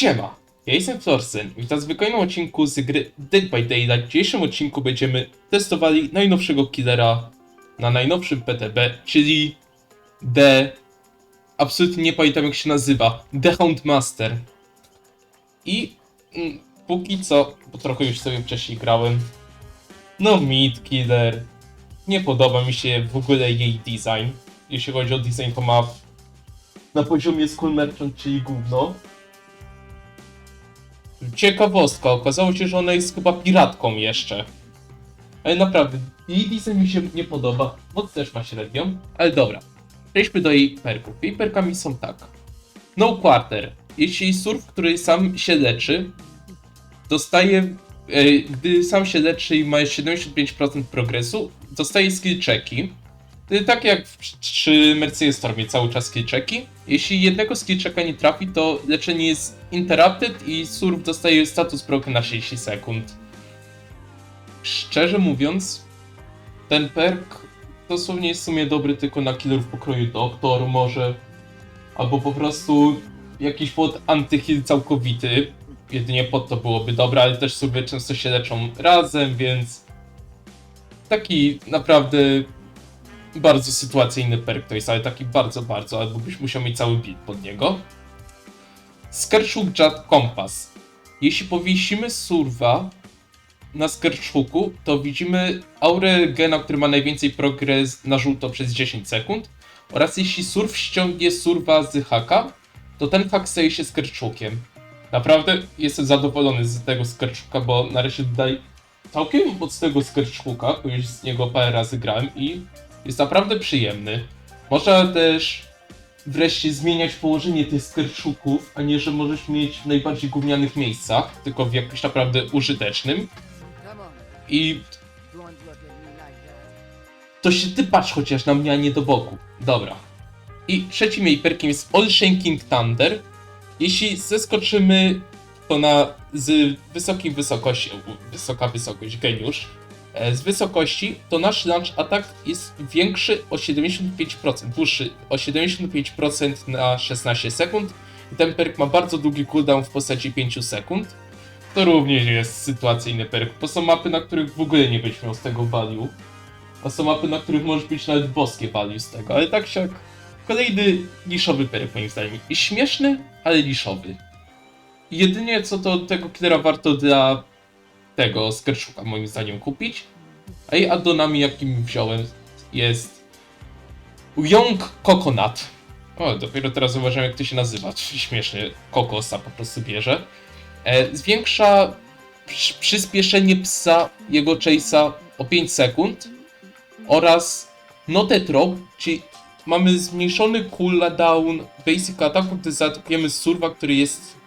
Siema, ja jestem Florsen. Witam w kolejnym odcinku z gry Dead by Daylight. W dzisiejszym odcinku będziemy testowali najnowszego killera na najnowszym PTB, czyli The... Absolutnie nie pamiętam jak się nazywa. The Houndmaster. I mm, póki co, bo trochę już sobie wcześniej grałem, no Meat Killer. Nie podoba mi się w ogóle jej design. Jeśli chodzi o design, to ma na poziomie Skull Merchant, czyli gówno. Ciekawostka, okazało się, że ona jest chyba piratką jeszcze. Ale naprawdę, jej design mi się nie podoba. Moc też ma średnią, ale dobra. Przejdźmy do jej perków. Jej perkami są tak. No Quarter. Jeśli surf, który sam się leczy, dostaje, e, gdy sam się leczy i ma 75% progresu, dostaje skill checki. Y, Tak jak w, przy Mercedes Stormie cały czas skill checki. Jeśli jednego checka nie trafi, to leczenie jest interrupted i surf dostaje status broken na 60 sekund. Szczerze mówiąc, ten perk dosłownie jest w sumie dobry tylko na killerów pokroju Doktor może. Albo po prostu jakiś pod antyheal całkowity. Jedynie pod to byłoby dobre, ale też sobie często się leczą razem, więc taki naprawdę bardzo sytuacyjny perk to jest, ale taki bardzo, bardzo, albo byś musiał mieć cały build pod niego. Skerchuk Jet Compass. Jeśli powiesimy surwa na Skerchuku, to widzimy aurę gena, który ma najwięcej progres na żółto przez 10 sekund. Oraz jeśli surf ściągnie surwa z haka, to ten hak staje się Skerchukiem. Naprawdę jestem zadowolony z tego Skerchuka, bo nareszcie dodaję całkiem mocnego Skerchuka, bo już z niego parę razy grałem i jest naprawdę przyjemny. Można też wreszcie zmieniać położenie tych skerczuków, a nie, że możesz mieć w najbardziej gównianych miejscach, tylko w jakimś naprawdę użytecznym. I to się ty patrz chociaż na mnie, a nie do boku. Dobra. I trzecim jej perkiem jest All Shanking Thunder. Jeśli zeskoczymy to na z wysokiej wysokości, wysoka wysokość, geniusz, z wysokości, to nasz launch attack jest większy o 75%, dłuższy o 75% na 16 sekund. I ten perk ma bardzo długi cooldown w postaci 5 sekund. To również jest sytuacyjny perk. To są mapy, na których w ogóle nie będziesz miał z tego value. A są mapy, na których możesz być nawet boskie value z tego, ale tak siak. Kolejny niszowy perk moim zdaniem. I śmieszny, ale niszowy. Jedynie co to tego killera warto dla tego Skershuka moim zdaniem kupić. A jej addonami jakim wziąłem jest Young Coconut. O, dopiero teraz zauważyłem jak to się nazywa. Śmiesznie, kokosa po prostu bierze. E, zwiększa przy- przyspieszenie psa, jego chase'a o 5 sekund oraz Note Drop, czyli mamy zmniejszony cooldown basic ataku, gdy zaatakujemy surwa, który jest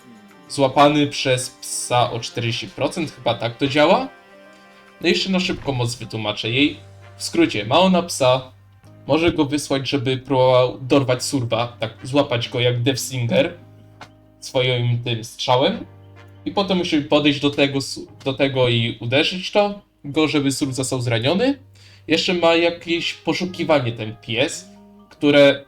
złapany przez psa o 40%, chyba tak to działa. No jeszcze na szybko moc wytłumaczę jej. W skrócie, ma ona psa, może go wysłać, żeby próbował dorwać surwa, tak złapać go jak Death Slinger swoim tym strzałem. I potem musi podejść do tego, do tego i uderzyć to, go, żeby surf został zraniony. Jeszcze ma jakieś poszukiwanie ten pies, które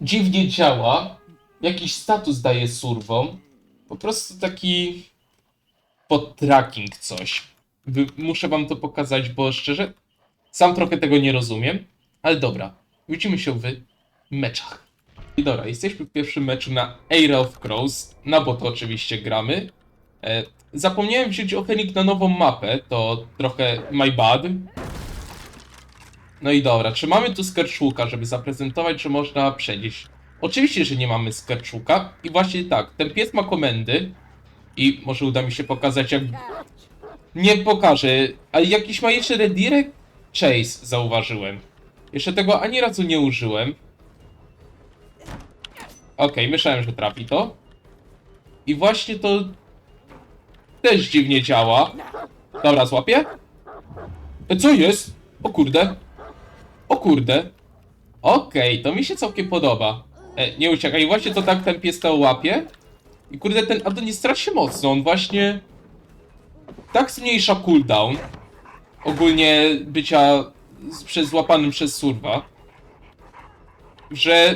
dziwnie działa. Jakiś status daje surwom. Po prostu taki pod tracking coś. Muszę wam to pokazać, bo szczerze sam trochę tego nie rozumiem. Ale dobra, widzimy się w meczach. I dobra, jesteśmy w pierwszym meczu na Era of Crows. Na boto oczywiście gramy. E, zapomniałem wziąć opening na nową mapę, to trochę my bad. No i dobra, czy mamy tu Skerczuka, żeby zaprezentować, że można przenieść? Oczywiście, że nie mamy Skerczuka i właśnie tak, ten pies ma komendy i może uda mi się pokazać jak... Nie pokażę, ale jakiś ma jeszcze redirect chase zauważyłem. Jeszcze tego ani razu nie użyłem. Okej, myślałem, że trafi to. I właśnie to też dziwnie działa. Dobra, złapię. E, Co jest? O kurde. O kurde. Okej, to mi się całkiem podoba. E, nie uciekaj, właśnie to tak ten pies to łapie. I kurde, ten addon jest strasznie mocno. On właśnie tak zmniejsza cooldown. Ogólnie bycia przez złapanym przez surwa. Że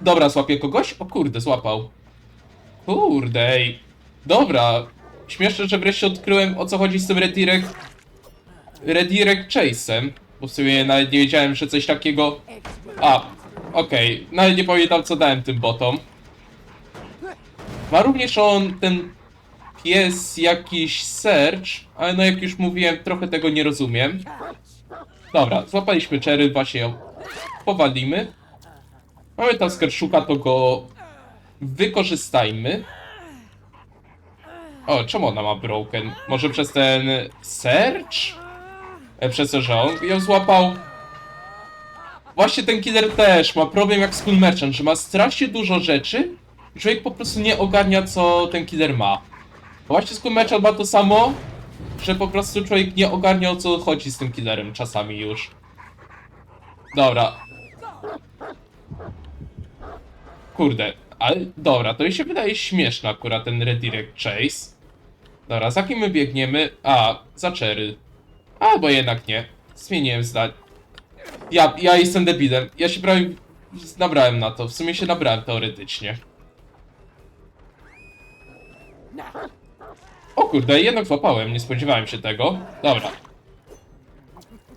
Dobra, złapie kogoś? O kurde, złapał. Kurde, ej. Dobra. Śmieszne, że wreszcie odkryłem o co chodzi z tym redirect... Redirect Chase'em. Bo w sumie nawet nie wiedziałem, że coś takiego... A, okej. Nawet nie pamiętam co dałem tym botom. Ma również on ten pies jakiś search, ale no jak już mówiłem, trochę tego nie rozumiem. Dobra, złapaliśmy Cherry, właśnie ją powalimy. Mamy tam skerszuka, to go wykorzystajmy. O, czemu ona ma broken? Może przez ten search? E, przez że on ją złapał? Właśnie ten killer też ma problem jak Skull Merchant, że ma strasznie dużo rzeczy i człowiek po prostu nie ogarnia co ten killer ma. Właśnie Skull Merchant ma to samo, że po prostu człowiek nie ogarnia o co chodzi z tym killerem czasami już. Dobra. Kurde, ale dobra, to mi się wydaje śmieszne akurat ten redirect chase. Dobra, za kim my biegniemy? A, za Cherry. Albo jednak nie. Zmieniłem zdanie. Ja, ja jestem debilem. Ja się prawie nabrałem na to. W sumie się nabrałem teoretycznie. O kurde, jednak złapałem, nie spodziewałem się tego. Dobra.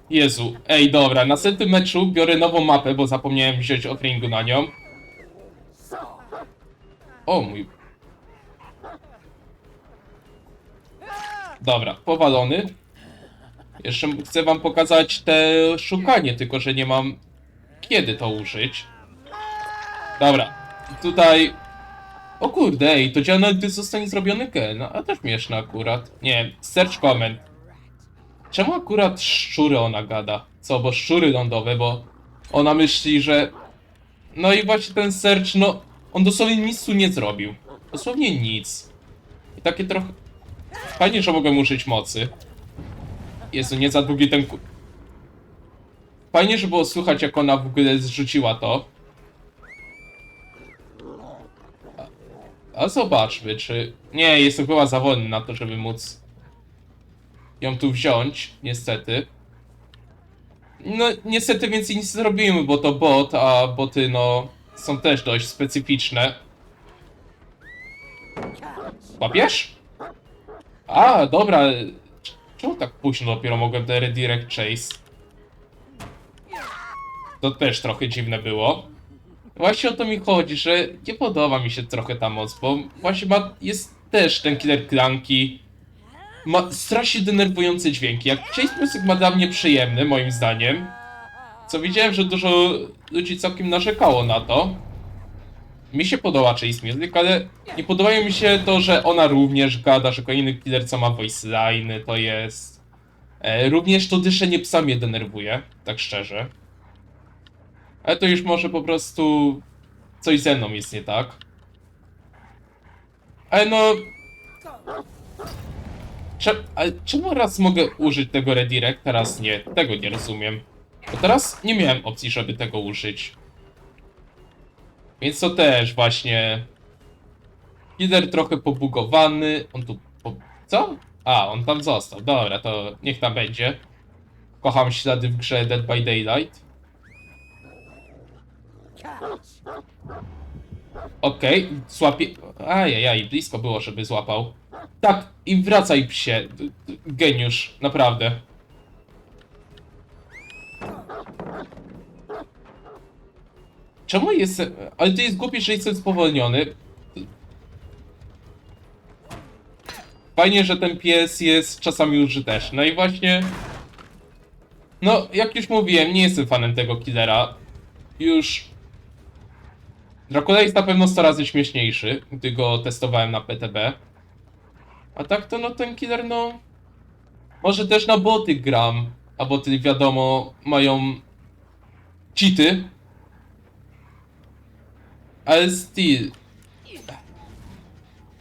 Jezu, ej dobra, na następnym meczu biorę nową mapę, bo zapomniałem wziąć offringu na nią. O mój... Dobra, powalony. Jeszcze chcę wam pokazać te szukanie, tylko że nie mam kiedy to użyć. Dobra, tutaj... O kurde, ej, to działa gdy zostanie zrobiony gen, a to śmieszne akurat. Nie, search comment. Czemu akurat szczury ona gada? Co, bo szczury lądowe, bo ona myśli, że... No i właśnie ten search, no... On dosłownie nic tu nie zrobił. Dosłownie nic. I takie trochę... Fajnie, że mogę użyć mocy. Jezu, nie za długi ten. Fajnie, że było słychać, jak ona w ogóle zrzuciła to. A, a zobaczmy, czy... Nie, jestem chyba za wolny na to, żeby móc ją tu wziąć, niestety. No, niestety więcej nic nie zrobimy, bo to bot, a boty, no, są też dość specyficzne. Łapiesz? A, dobra. Czemu tak późno dopiero mogłem ten redirect chase? To też trochę dziwne było. Właśnie o to mi chodzi, że nie podoba mi się trochę ta moc, bo właśnie ma, jest też ten killer klanki. Ma strasznie denerwujące dźwięki. Jak Chase Music ma dla mnie przyjemny, moim zdaniem. Co widziałem, że dużo ludzi całkiem narzekało na to. Mi się podoba Chase Music, ale nie podobają mi się to, że ona również gada, że kolejny killer co ma voice line, to jest... E, również to dyszenie psa mnie denerwuje, tak szczerze. Ale to już może po prostu coś ze mną jest nie tak. Ale no... Cze ale czemu raz mogę użyć tego redirect, teraz nie? Tego nie rozumiem. Bo teraz nie miałem opcji, żeby tego użyć. Więc to też właśnie... Killer trochę pobugowany. On tu... Po... Co? A, on tam został. Dobra, to niech tam będzie. Kocham ślady w grze Dead by Daylight. Okej, złapie... Ajajaj, blisko było, żeby złapał. Tak, i wracaj psie. Geniusz, naprawdę. Czemu jestem... Ale to jest głupie, że jestem spowolniony. Fajnie, że ten pies jest czasami użyteczny. No i właśnie... No, jak już mówiłem, nie jestem fanem tego killera. Już... Dracula jest na pewno 100 razy śmieszniejszy, gdy go testowałem na PTB. A tak to no ten killer no... Może też na boty gram, a boty wiadomo mają... cheaty. Ale still...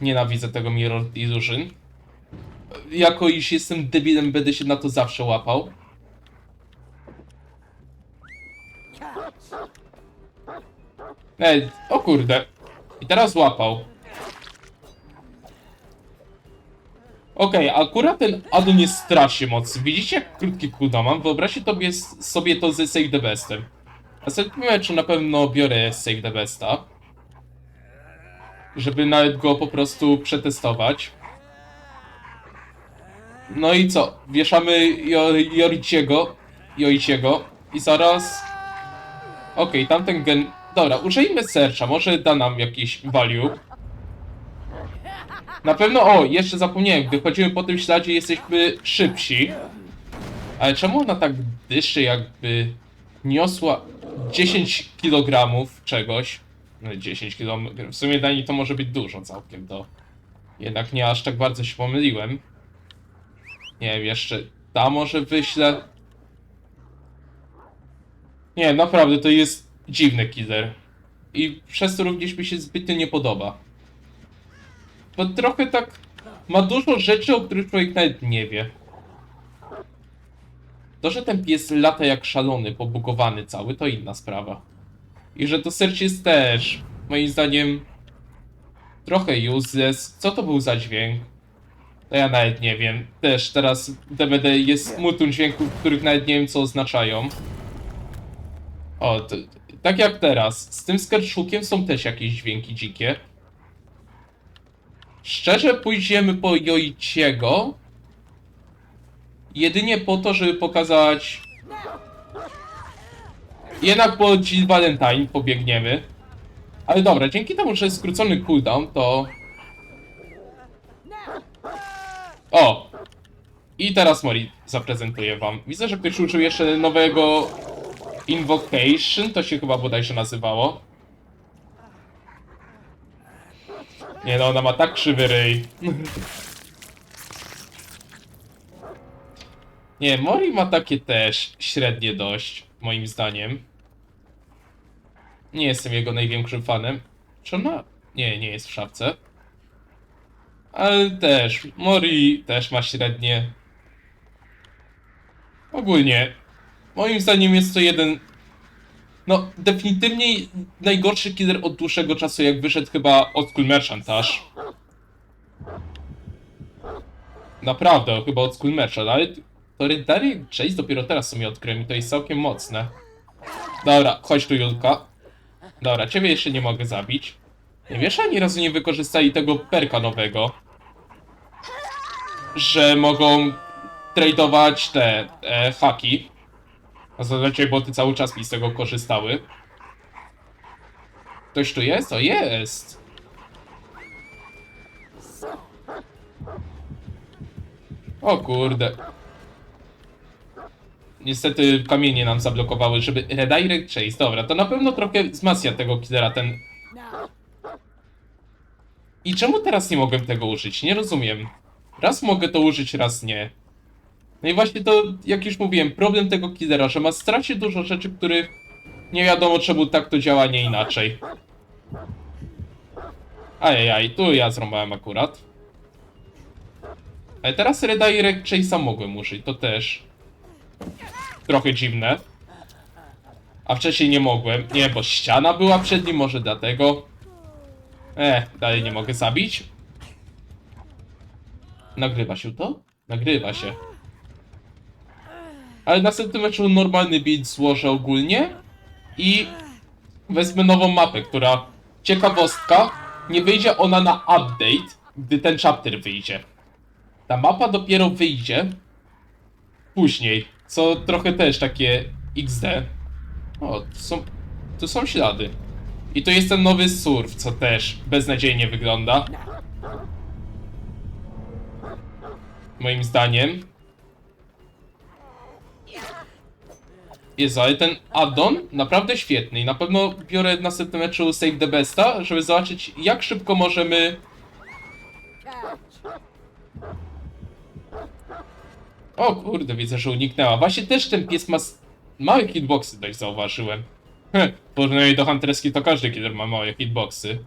Nienawidzę tego Mirror Illusion. Jako iż jestem debilem, będę się na to zawsze łapał. Ej, o kurde. I teraz łapał. Okej, akurat ten addon jest strasznie mocny. Widzicie jak krótki cooldown mam? Wyobraźcie sobie to ze Save the Bestem. Następnym meczu na pewno biorę Save the Besta. Żeby nawet go po prostu przetestować. No i co? Wieszamy Jo- Joriciego. Joiciego. I zaraz... Okej, tamten gen... Dobra, użyjmy searcha, może da nam jakiś value. Na pewno, o, jeszcze zapomniałem, gdy chodzimy po tym śladzie jesteśmy szybsi. Ale czemu ona tak dyszy, jakby niosła 10 kg czegoś? No 10 kg, w sumie dla niej to może być dużo całkiem, to jednak nie aż tak bardzo się pomyliłem. Nie wiem, jeszcze ta może wyślę. Nie, naprawdę to jest dziwny killer. I przez to również mi się zbytnio nie podoba. Bo trochę tak ma dużo rzeczy, o których człowiek nawet nie wie. To, że ten pies lata jak szalony, pobugowany cały, to inna sprawa. I że to serce jest też, moim zdaniem, trochę useless. Co to był za dźwięk? To ja nawet nie wiem. Też teraz w DVD jest multum dźwięków, których nawet nie wiem co oznaczają. O, to, tak jak teraz. Z tym skerszukiem są też jakieś dźwięki dzikie. Szczerze pójdziemy po Joiciego. Jedynie po to, żeby pokazać... Jednak po Jill Valentine pobiegniemy. Ale dobra, dzięki temu, że jest skrócony cooldown, to... O! I teraz Mori zaprezentuję wam. Widzę, że ktoś użył jeszcze nowego Invocation, to się chyba bodajże nazywało. Nie no, ona ma tak krzywy ryj. Nie, Mori ma takie też średnie dość, moim zdaniem. Nie jestem jego największym fanem. Czy ona? Nie, nie jest w szafce. Ale też, Mori też ma średnie. Ogólnie, moim zdaniem jest to jeden. No, definitywnie najgorszy killer od dłuższego czasu, jak wyszedł chyba od School Merchant aż. Naprawdę, chyba od School Merchant, ale to Redary Chase dopiero teraz sobie odkryłem i to jest całkiem mocne. Dobra, chodź tu Julka. Dobra, ciebie jeszcze nie mogę zabić. Nie wiesz, ani razu nie wykorzystali tego perka nowego. Że mogą tradować te e, haki. A zazwyczaj boty cały czas mi z tego korzystały. Ktoś tu jest? O, jest! O kurde. Niestety kamienie nam zablokowały, żeby redirect chase. Dobra, to na pewno trochę wzmacnia tego killera ten... I czemu teraz nie mogłem tego użyć? Nie rozumiem. Raz mogę to użyć, raz nie. No i właśnie to, jak już mówiłem, problem tego killera, że ma strasznie dużo rzeczy, których nie wiadomo czemu tak to działa, nie inaczej. Ajajaj, tu ja zrąbałem akurat. Ale teraz Redirect Chase'a mogłem użyć, to też trochę dziwne. A wcześniej nie mogłem. Nie, bo ściana była przed nim, może dlatego. E, dalej nie mogę zabić. Nagrywa się to? Nagrywa się. Ale następnym meczu normalny beat złożę ogólnie i wezmę nową mapę, która ciekawostka, nie wyjdzie ona na update, gdy ten chapter wyjdzie. Ta mapa dopiero wyjdzie później, co trochę też takie XD. O, tu są, tu są ślady. I tu jest ten nowy surf, co też beznadziejnie wygląda. Moim zdaniem. Jezu, ale ten addon naprawdę świetny i na pewno biorę w następnym meczu Save the Besta, żeby zobaczyć jak szybko możemy... O kurde, widzę, że uniknęła. Właśnie też ten pies ma małe hitboxy, dość zauważyłem. Heh, w porównaniu do Hunterski to każdy killer ma małe hitboxy.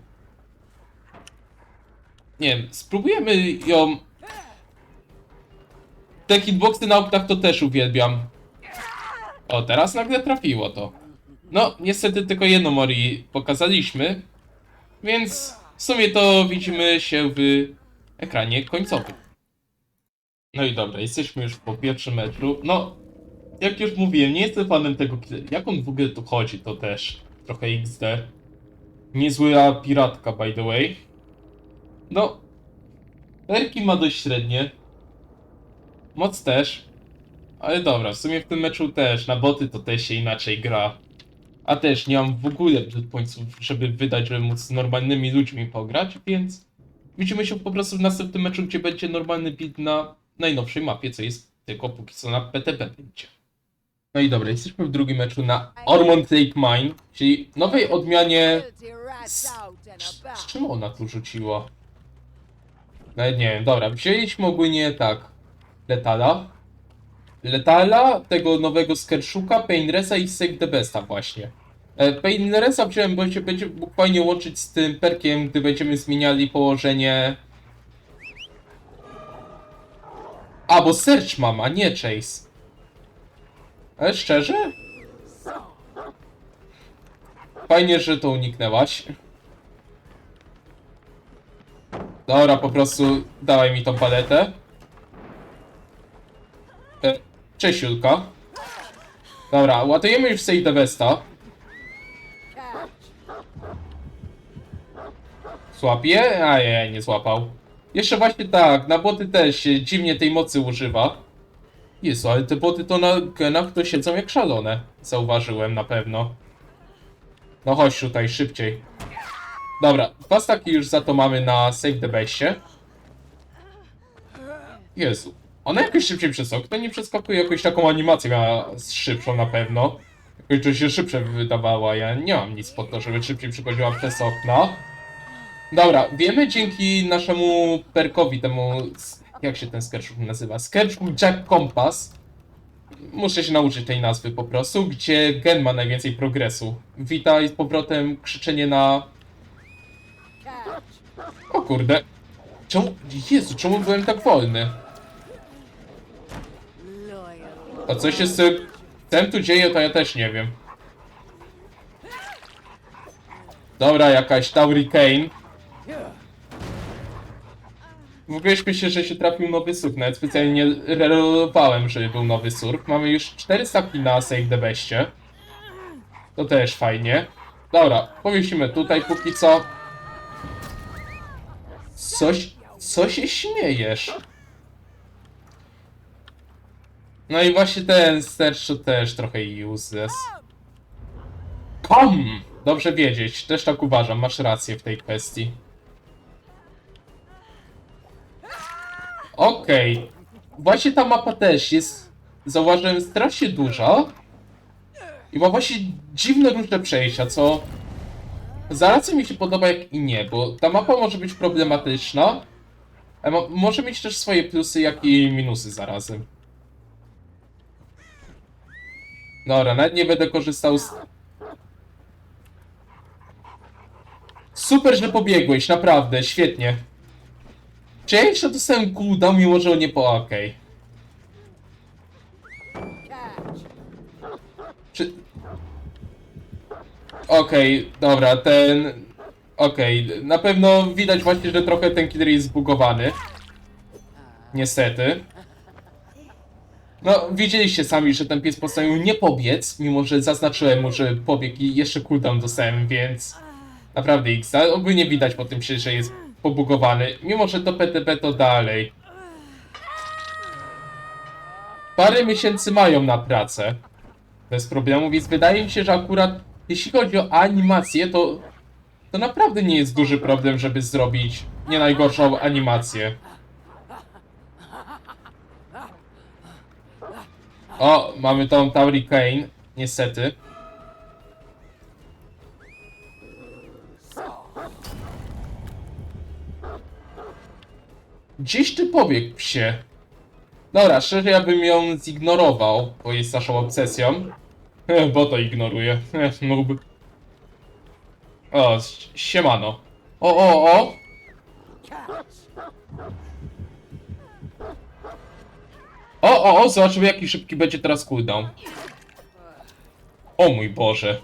Nie wiem, spróbujemy ją... Te hitboxy na oknach to też uwielbiam. O, teraz nagle trafiło to. No, niestety tylko jedno Mori pokazaliśmy, więc w sumie to widzimy się w ekranie końcowym. No i dobra, jesteśmy już po pierwszym meczu. No, jak już mówiłem, nie jestem fanem tego, jak on w ogóle tu chodzi, to też trochę XD. Niezła piratka, by the way. No, perki ma dość średnie. Moc też. Ale dobra, w sumie w tym meczu też, na boty to też się inaczej gra. A też nie mam w ogóle pońców, żeby wydać, żeby móc z normalnymi ludźmi pograć, więc widzimy się po prostu w następnym meczu, gdzie będzie normalny build na najnowszej mapie, co jest tylko póki co na PTP będzie. No i dobra, jesteśmy w drugim meczu na Ormond Lake Mine, czyli nowej odmianie... Z about. czym ona tu rzuciła? Nawet nie wiem, dobra, wzięliśmy ogólnie tak. Letala. Letala, tego nowego Skershuka, Painresa i Save the Besta właśnie. E, Painresa wziąłem, bo się będzie mógł fajnie łączyć z tym perkiem, gdy będziemy zmieniali położenie... A, bo Search mam, a nie Chase. Ale szczerze? Fajnie, że to uniknęłaś. Dobra, po prostu dawaj mi tą paletę. E, cześć, Julka. Dobra, ładujemy już Save the Vesta. Złapie? A nie, nie złapał. Jeszcze właśnie tak, na boty też się dziwnie tej mocy używa. Jezu, ale te boty to na genach to siedzą jak szalone. Zauważyłem na pewno. No chodź tutaj, szybciej. Dobra, dwa staki już za to mamy na Save the Bestie. Jezu. Ona jakoś szybciej przez okno nie przeskakuje, jakoś taką animację miała szybszą na pewno. Jakoś to się szybsze wydawała, ja nie mam nic po to, żeby szybciej przychodziła przez okno. Dobra, wiemy dzięki naszemu perkowi, temu. Jak się ten Skerchuk nazywa? Skerchuk Jack Compass. Muszę się nauczyć tej nazwy po prostu, gdzie gen ma najwięcej progresu. Witaj z powrotem krzyczenie na. O kurde. Czemu. Jezu, czemu byłem tak wolny? A co się z tym tu dzieje, to ja też nie wiem. Dobra, jakaś Tauri Kane. Ogóle śmieszę, że się trafił nowy surf. Nawet specjalnie nie relowałem, żeby był nowy surf. Mamy już 4 staki na Save the Bestie. To też fajnie. Dobra, powiesimy tutaj póki co. Coś, co się śmiejesz? No i właśnie ten sterczu też trochę useless. Kom! Dobrze wiedzieć, też tak uważam, masz rację w tej kwestii. Okej. Właśnie ta mapa też jest, zauważyłem, strasznie duża. I ma właśnie dziwne różne przejścia, co zarazem mi się podoba jak i nie, bo ta mapa może być problematyczna, mo- może mieć też swoje plusy, jak i minusy zarazem. Dobra, nawet nie będę korzystał z... Super, że pobiegłeś, naprawdę, świetnie. Jeszcze dostałem cooldown, mimo że on nie po. Catch. Czy... Okej, dobra, ten... Okej, na pewno widać właśnie, że trochę ten killer jest zbugowany. Niestety. No, widzieliście sami, że ten pies postanowił nie pobiec, mimo że zaznaczyłem mu, że pobiegł i jeszcze cooldown dostałem, więc... Naprawdę X, ogólnie widać po tym, się, że jest pobugowany, mimo że to PTP to dalej. Parę miesięcy mają na pracę. Bez problemu, więc wydaje mi się, że akurat jeśli chodzi o animację, to, to naprawdę nie jest duży problem, żeby zrobić nie najgorszą animację. O, mamy tą Tauri Kane, niestety. Gdzieś ty pobiegł, psie. Dobra, szczerze ja bym ją zignorował, bo jest naszą obsesją. Bo to ignoruje. Mógłby. O, siemano. O, o, o! O, o, o, zobaczymy jaki szybki będzie teraz cooldown. O mój Boże.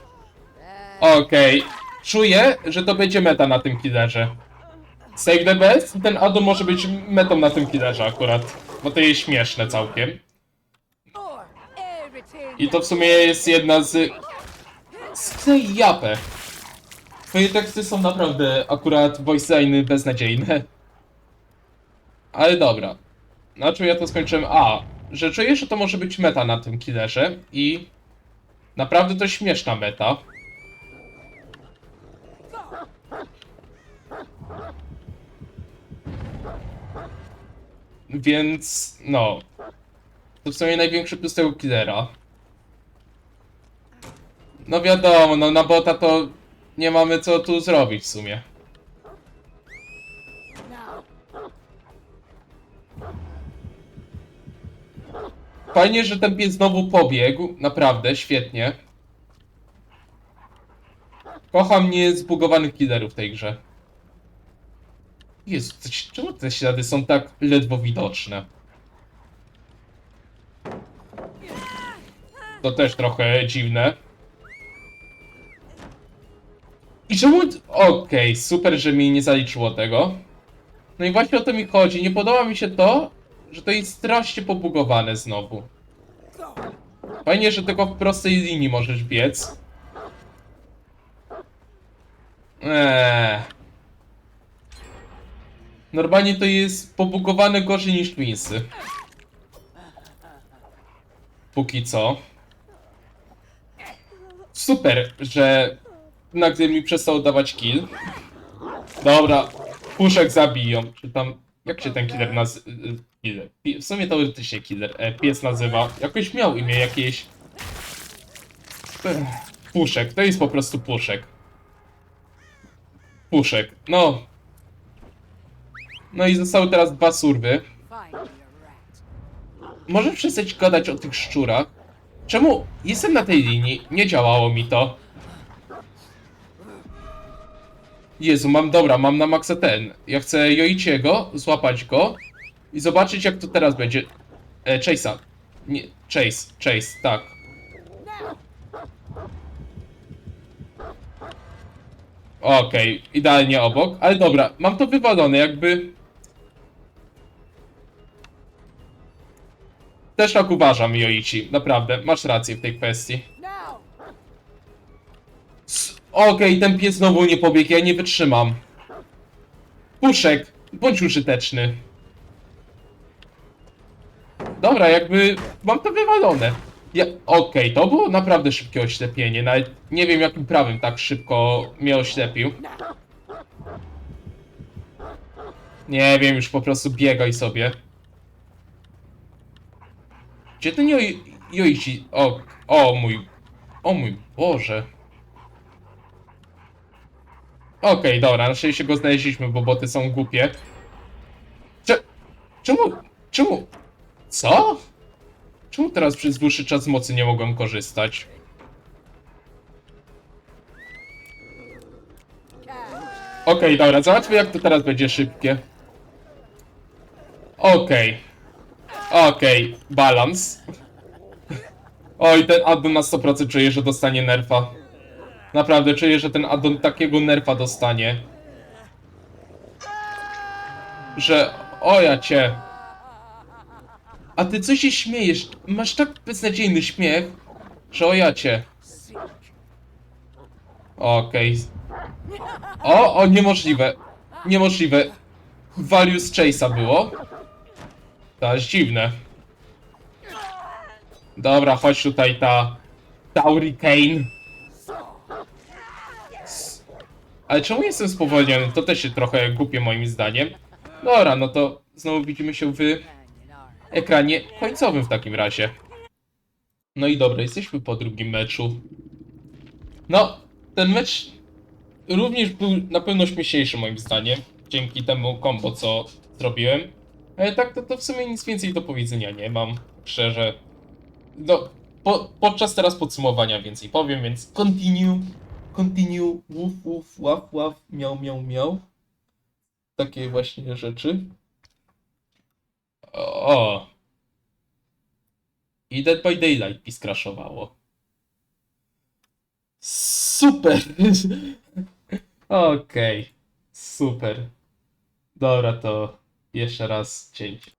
Okej. Czuję, że to będzie meta na tym killerze. Save the best? Ten Adu może być metą na tym killerze akurat. Bo to jest śmieszne całkiem. I to w sumie jest jedna z... Sklej japę. Twoje teksty są naprawdę akurat voice liny beznadziejne. Ale dobra. Na czym ja to skończyłem? A, że czuję, że to może być meta na tym killerze i naprawdę to śmieszna meta. Więc, no. To w sumie największy plus tego killera. No wiadomo, no na bota to nie mamy co tu zrobić w sumie. Fajnie, że ten pies znowu pobiegł, naprawdę, świetnie. Kocham niezbugowanych killerów w tej grze. Czemu te ślady są tak ledwo widoczne? To też trochę dziwne. I czemu... Okej, super, że mi nie zaliczyło tego. No i właśnie o to mi chodzi. Nie podoba mi się to, że to jest strasznie pobugowane znowu. Fajnie, że tylko w prostej linii możesz biec. Eee. Normalnie to jest pobugowane gorzej niż Twinsy. Póki co. Super, że nagle mi przestał dawać kill. Dobra, puszek zabiją. Czy tam. Jak się ten killer nazywa? Killer. Pi- W sumie teoretycznie killer. E, pies nazywa. Jakoś miał imię jakieś. Puszek, to jest po prostu puszek. Puszek, no. No i zostały teraz dwa surwy. Może przestać gadać o tych szczurach? Czemu jestem na tej linii? Nie działało mi to. Jezu, mam dobra, mam na maksa ten. Ja chcę Joiciego, złapać go i zobaczyć jak to teraz będzie. E, Chase'a. Nie, Chase, Chase, tak. Okej, idealnie obok, ale dobra, mam to wywalone, jakby... Też tak uważam, Joichi, naprawdę, masz rację w tej kwestii. Okej, ten pies znowu nie pobiegł, ja nie wytrzymam. Puszek, bądź użyteczny. Dobra, jakby mam to wywalone. Ja, Okej, to było naprawdę szybkie oślepienie, nawet nie wiem jakim prawem tak szybko mnie oślepił. Nie wiem, już po prostu biegaj sobie. Gdzie ten joi... Joichi... O, o mój... O mój Boże. Okej, dobra, na szczęście go znaleźliśmy, bo boty są głupie. Cze... Czemu... Czemu... Co? Czemu teraz przez dłuższy czas mocy nie mogłem korzystać? Okej, dobra, załatwię jak to teraz będzie szybkie. Okej. Okej, balans. Oj, ten addon na 100% czuję, że dostanie nerfa. Naprawdę czuję, że ten addon takiego nerfa dostanie. Że... O ja cię. A ty co się śmiejesz? Masz tak beznadziejny śmiech, że o ja cię. Okej. O, o, niemożliwe. Niemożliwe. Value z Chase'a było. To jest dziwne. Dobra, chodź tutaj ta... Ta Hurricane. S- Ale czemu jestem spowolniony? To też się trochę głupie moim zdaniem. Dobra, no to znowu widzimy się w ekranie końcowym w takim razie. No i dobra, jesteśmy po drugim meczu. No, ten mecz również był na pewno śmieszniejszy moim zdaniem, dzięki temu combo, co zrobiłem. Ale tak, to, to w sumie nic więcej do powiedzenia nie mam, szczerze. No, po, podczas teraz podsumowania więcej powiem, więc continue, continue, wuf, wuf, łaf, łaf, miał, miał, miał. Takie właśnie rzeczy. O. I Dead by Daylight mi skraszowało. Super. Okej. Super. Dobra, to jeszcze raz cięcie.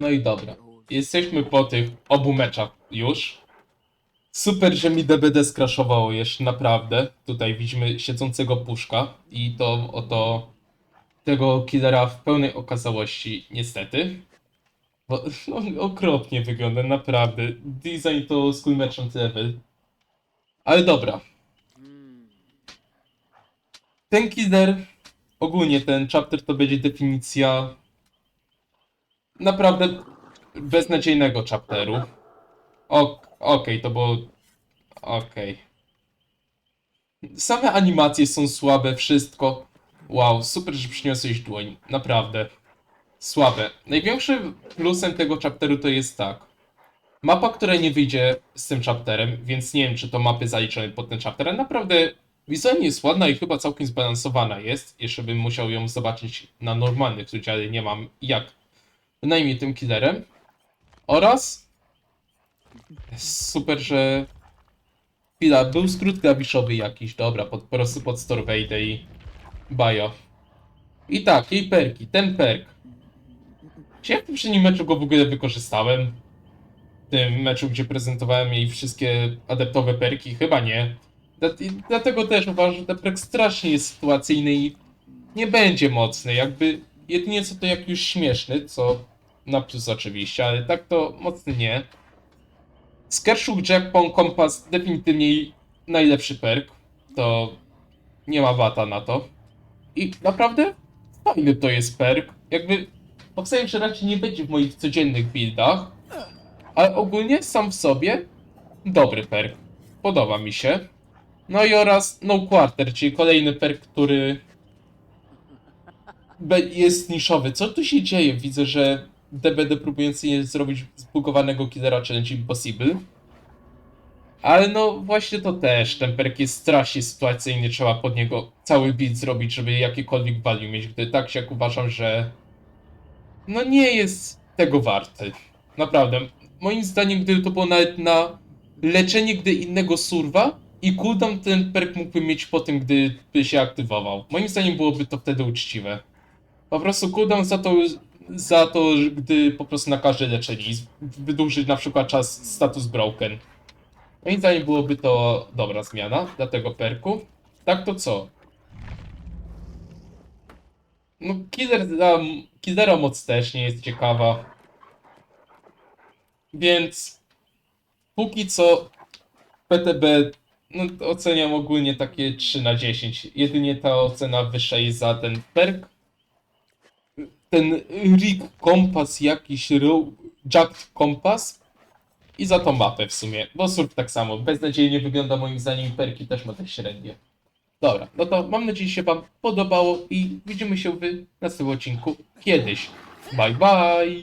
No i dobra. Jesteśmy po tych obu meczach już. Super, że mi DBD skraszowało jeszcze, naprawdę. Tutaj widzimy siedzącego puszka i to oto tego killera w pełnej okazałości, niestety. Bo okropnie wygląda, naprawdę. Design to Merchant Level. Ale dobra. Ten killer, ogólnie ten chapter to będzie definicja naprawdę beznadziejnego chapteru. O, okej, to było... Okej. Same animacje są słabe, wszystko. Wow, super, że przyniosłeś dłoń. Naprawdę. Słabe. Największym plusem tego chapteru to jest tak. Mapa, która nie wyjdzie z tym chapterem, więc nie wiem, czy to mapy zaliczone pod ten chapter, ale naprawdę wizualnie jest ładna i chyba całkiem zbalansowana jest. Jeszcze bym musiał ją zobaczyć na normalnych ludziach, ale nie mam jak. Bynajmniej tym killerem. Oraz super, że chwila, był skrót klawiszowy jakiś, dobra, po, po prostu pod store wejdę i bajo. I tak, jej perki, ten perk. Czy ja w poprzednim meczu go w ogóle wykorzystałem? W tym meczu, gdzie prezentowałem jej wszystkie adeptowe perki? Chyba nie. Dlatego też uważam, że ten perk strasznie jest sytuacyjny i nie będzie mocny. Jakby jedynie co to jak już śmieszny, co na plus oczywiście, ale tak to mocny nie. Skershuk Jackpot Kompas definitywnie najlepszy perk. To nie ma wata na to. I naprawdę fajny to jest perk. Jakby obstawiam, że raczej nie będzie w moich codziennych buildach, ale ogólnie sam w sobie dobry perk. Podoba mi się. No i oraz No Quarter, czyli kolejny perk, który jest niszowy. Co tu się dzieje? Widzę, że DBD próbujący zrobić zbugowanego killera Challenge Impossible. Ale no właśnie to też, ten perk jest strasznie sytuacyjny, trzeba pod niego cały build zrobić, żeby jakiekolwiek value mieć, gdy tak jak uważam, że no nie jest tego warty. Naprawdę. Moim zdaniem, gdyby to było nawet na leczenie gdy innego surwa i cooldown ten perk mógłby mieć po tym, gdy by się aktywował. Moim zdaniem byłoby to wtedy uczciwe. Po prostu cooldown za to, za to, gdy po prostu na każde leczenie i wydłużyć na przykład czas status broken. Moim zdaniem byłoby to dobra zmiana dla tego perku. Tak to co? No, killer dla killera moc też nie jest ciekawa. Więc póki co PTB no, oceniam ogólnie takie 3 na 10. Jedynie ta ocena wyższa jest za ten perk. Ten Rig Kompas jakiś, Jacked Kompas. I za tą mapę w sumie. Bo surf tak samo. Beznadziejnie wygląda moim zdaniem. Perki też ma tak średnie. Dobra, no to mam nadzieję, że się Wam podobało i widzimy się w następnym odcinku kiedyś. Bye bye!